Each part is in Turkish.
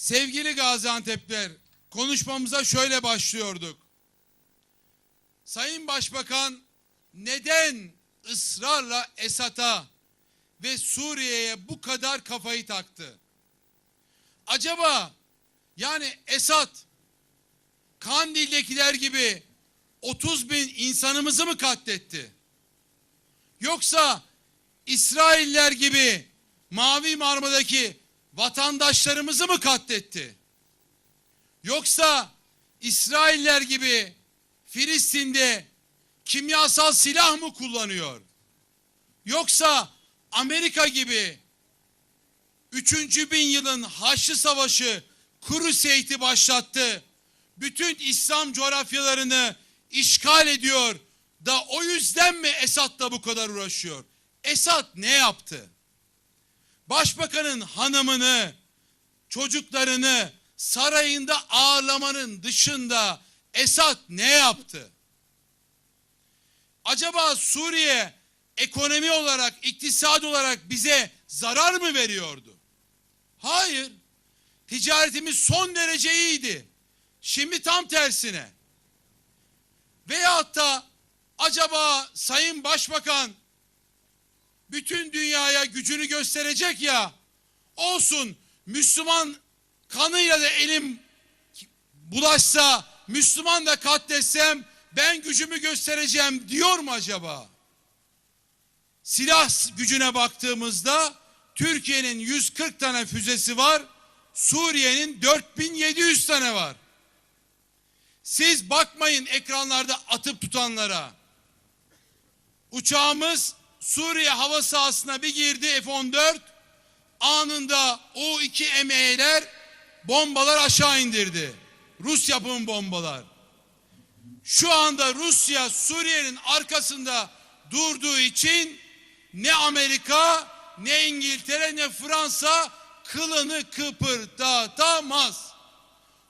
Sevgili Gaziantep'ler, konuşmamıza şöyle başlıyorduk. Sayın Başbakan neden ısrarla Esad'a ve Suriye'ye bu kadar kafayı taktı? Acaba yani Esad Kandil'dekiler gibi 30 bin insanımızı mı katletti? Yoksa İsrailler gibi Mavi Marmara'daki vatandaşlarımızı mı katletti? Yoksa İsrailler gibi Filistin'de kimyasal silah mı kullanıyor? Yoksa Amerika gibi 3. bin yılın Haçlı Savaşı Crusade'i başlattı. Bütün İslam coğrafyalarını işgal ediyor da o yüzden mi Esad'la bu kadar uğraşıyor? Esad ne yaptı? Başbakanın hanımını, çocuklarını sarayında ağırlamanın dışında Esad ne yaptı? Acaba Suriye ekonomi olarak, iktisadi olarak bize zarar mı veriyordu? Hayır. Ticaretimiz son derece iyiydi. Şimdi tam tersine. Veyahut da acaba Sayın Başbakan bütün dünyaya gücünü gösterecek ya olsun Müslüman kanıyla da elim bulaşsa Müslüman da katletsem ben gücümü göstereceğim diyor mu acaba? Silah gücüne baktığımızda Türkiye'nin 140 tane füzesi var. Suriye'nin 4700 tane var. Siz bakmayın ekranlarda atıp tutanlara. Uçağımız Suriye hava sahasına bir girdi F-14 anında O-2 ME'ler bombalar aşağı indirdi. Rus yapımı bombalar. Şu anda Rusya Suriye'nin arkasında durduğu için ne Amerika ne İngiltere ne Fransa kılını kıpırdatamaz.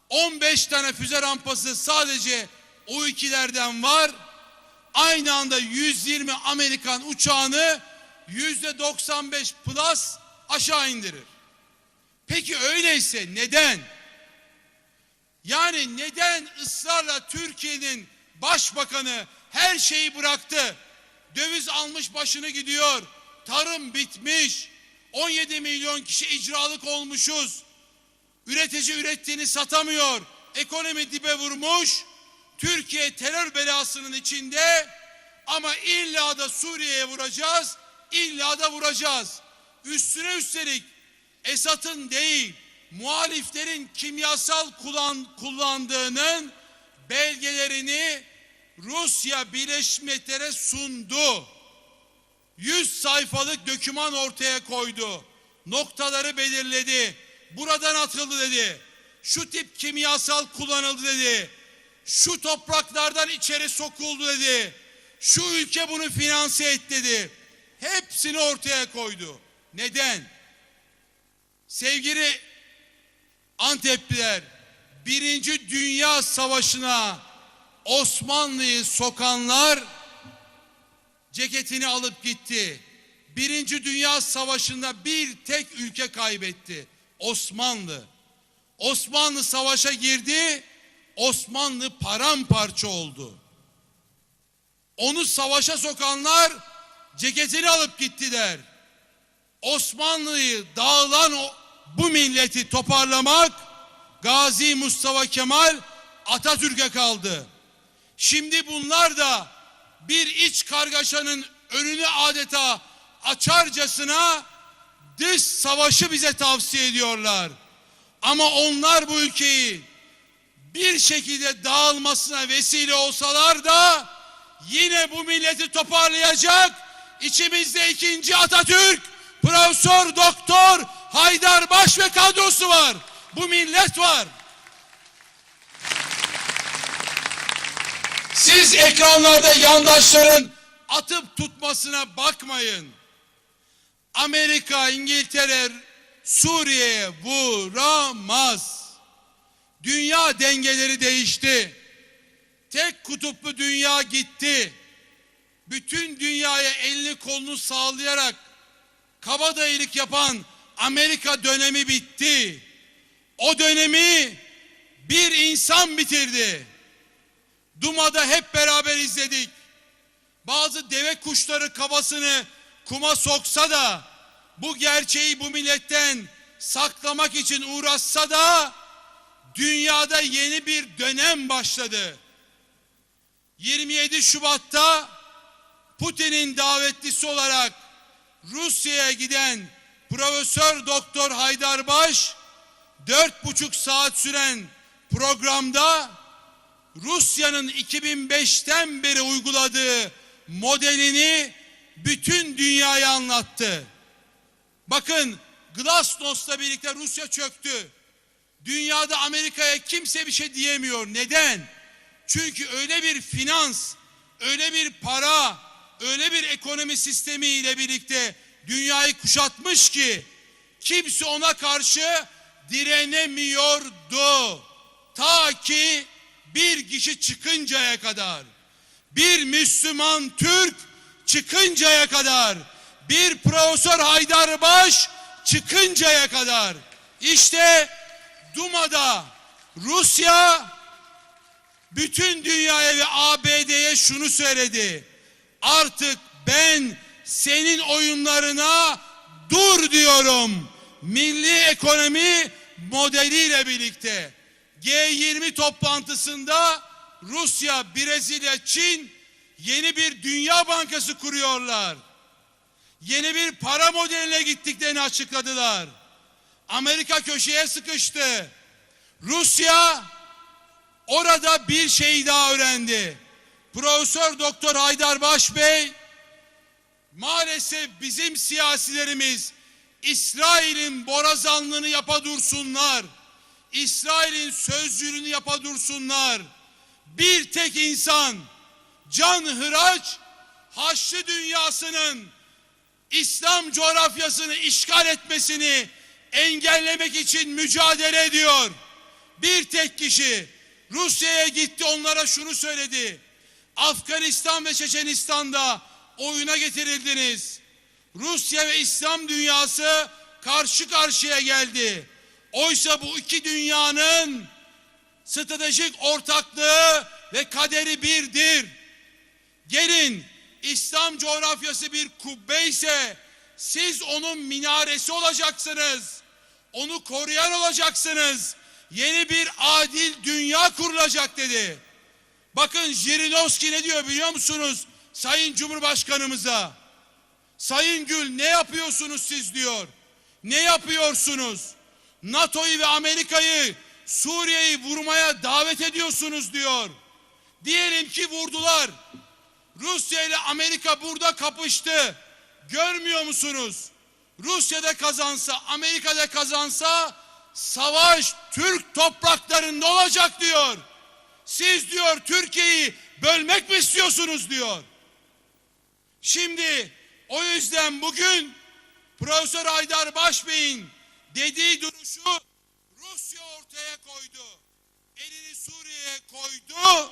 15 tane füze rampası sadece o ikilerden var. Aynı anda 120 Amerikan uçağını yüzde 95 plus aşağı indirir. Peki öyleyse neden? Yani neden ısrarla Türkiye'nin başbakanı her şeyi bıraktı? Döviz almış başını gidiyor. Tarım bitmiş. 17 milyon kişi icralık olmuşuz. Üretici ürettiğini satamıyor. Ekonomi dibe vurmuş. Türkiye terör belasının içinde ama illa da Suriye'ye vuracağız. illa da vuracağız. Üstüne üstelik Esad'ın değil muhaliflerin kimyasal kullan, kullandığının belgelerini Rusya Birleşmiş sundu. 100 sayfalık döküman ortaya koydu. Noktaları belirledi. Buradan atıldı dedi. Şu tip kimyasal kullanıldı dedi. Şu topraklardan içeri sokuldu dedi. Şu ülke bunu finanse et dedi. Hepsini ortaya koydu. Neden? Sevgili Antepliler, Birinci Dünya Savaşı'na Osmanlı'yı sokanlar ceketini alıp gitti. Birinci Dünya Savaşı'nda bir tek ülke kaybetti. Osmanlı. Osmanlı savaşa girdi. Osmanlı paramparça oldu. Onu savaşa sokanlar ceketini alıp gittiler. Osmanlı'yı dağılan o, bu milleti toparlamak Gazi Mustafa Kemal Atatürk'e kaldı. Şimdi bunlar da bir iç kargaşanın önünü adeta açarcasına dış savaşı bize tavsiye ediyorlar. Ama onlar bu ülkeyi bir şekilde dağılmasına vesile olsalar da yine bu milleti toparlayacak içimizde ikinci Atatürk, Profesör Doktor Haydar Baş ve kadrosu var. Bu millet var. Siz ekranlarda yandaşların atıp tutmasına bakmayın. Amerika, İngiltere Suriye'ye vuramaz. Dünya dengeleri değişti. Tek kutuplu dünya gitti. Bütün dünyaya elini kolunu sağlayarak kabadayılık yapan Amerika dönemi bitti. o dönemi bir insan bitirdi. Duma'da hep beraber izledik. Bazı deve kuşları kafasını kuma soksa da bu gerçeği bu milletten saklamak için uğraşsa da dünyada yeni bir dönem başladı. 27 Şubat'ta Putin'in davetlisi olarak Rusya'ya giden Profesör Doktor Haydarbaş dört buçuk saat süren programda Rusya'nın 2005'ten beri uyguladığı modelini bütün dünyaya anlattı. Bakın Glasnost'la birlikte Rusya çöktü. Dünyada Amerika'ya kimse bir şey diyemiyor. Neden? Çünkü öyle bir finans, öyle bir para, öyle bir ekonomi sistemi ile birlikte dünyayı kuşatmış ki kimse ona karşı direnemiyordu. Ta ki bir kişi çıkıncaya kadar, bir Müslüman Türk çıkıncaya kadar, bir Profesör Haydarbaş çıkıncaya kadar. İşte Duma'da Rusya bütün dünyaya ve ABD'ye şunu söyledi. Artık ben senin oyunlarına dur diyorum. Milli ekonomi modeliyle birlikte G20 toplantısında Rusya, Brezilya, Çin yeni bir dünya bankası kuruyorlar. Yeni bir para modeline gittiklerini açıkladılar. Amerika köşeye sıkıştı. Rusya orada bir şey daha öğrendi. Profesör Doktor Haydar Baş Bey maalesef bizim siyasilerimiz İsrail'in borazanlığını yapa dursunlar. İsrail'in sözcülüğünü yapa dursunlar. Bir tek insan Can Hıraç Haçlı dünyasının İslam coğrafyasını işgal etmesini engellemek için mücadele ediyor. Bir tek kişi Rusya'ya gitti onlara şunu söyledi. Afganistan ve Çeçenistan'da oyuna getirildiniz. Rusya ve İslam dünyası karşı karşıya geldi. Oysa bu iki dünyanın stratejik ortaklığı ve kaderi birdir. Gelin İslam coğrafyası bir kubbe ise siz onun minaresi olacaksınız. Onu koruyan olacaksınız. Yeni bir adil dünya kurulacak dedi. Bakın Jirinovski ne diyor biliyor musunuz? Sayın Cumhurbaşkanımıza. Sayın Gül ne yapıyorsunuz siz diyor. Ne yapıyorsunuz? NATO'yu ve Amerika'yı Suriye'yi vurmaya davet ediyorsunuz diyor. Diyelim ki vurdular. Rusya ile Amerika burada kapıştı. Görmüyor musunuz? Rusya'da kazansa, Amerika'da kazansa savaş Türk topraklarında olacak diyor. Siz diyor Türkiye'yi bölmek mi istiyorsunuz diyor. Şimdi o yüzden bugün Profesör Aydar Başbey'in dediği duruşu Rusya ortaya koydu. Elini Suriye'ye koydu.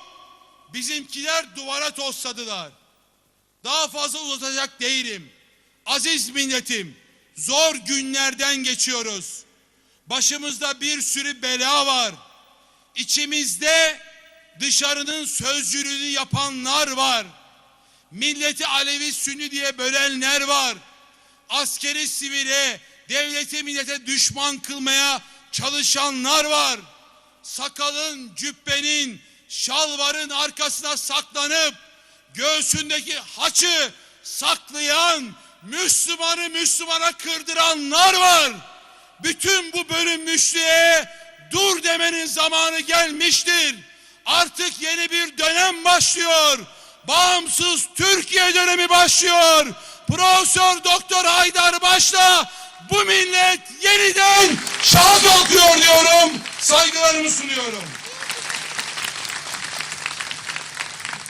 Bizimkiler duvara tosladılar. Daha fazla uzatacak değilim. Aziz milletim, zor günlerden geçiyoruz. Başımızda bir sürü bela var. İçimizde dışarının sözcülüğünü yapanlar var. Milleti Alevi Sünni diye bölenler var. Askeri sivile, devleti millete düşman kılmaya çalışanlar var. Sakalın, cübbenin, şalvarın arkasına saklanıp göğsündeki haçı saklayan Müslümanı Müslümana kırdıranlar var. Bütün bu bölünmüşlüğe dur demenin zamanı gelmiştir. Artık yeni bir dönem başlıyor. Bağımsız Türkiye dönemi başlıyor. Profesör Doktor Haydar Baş'la bu millet yeniden şaha kalkıyor diyorum. Saygılarımı sunuyorum.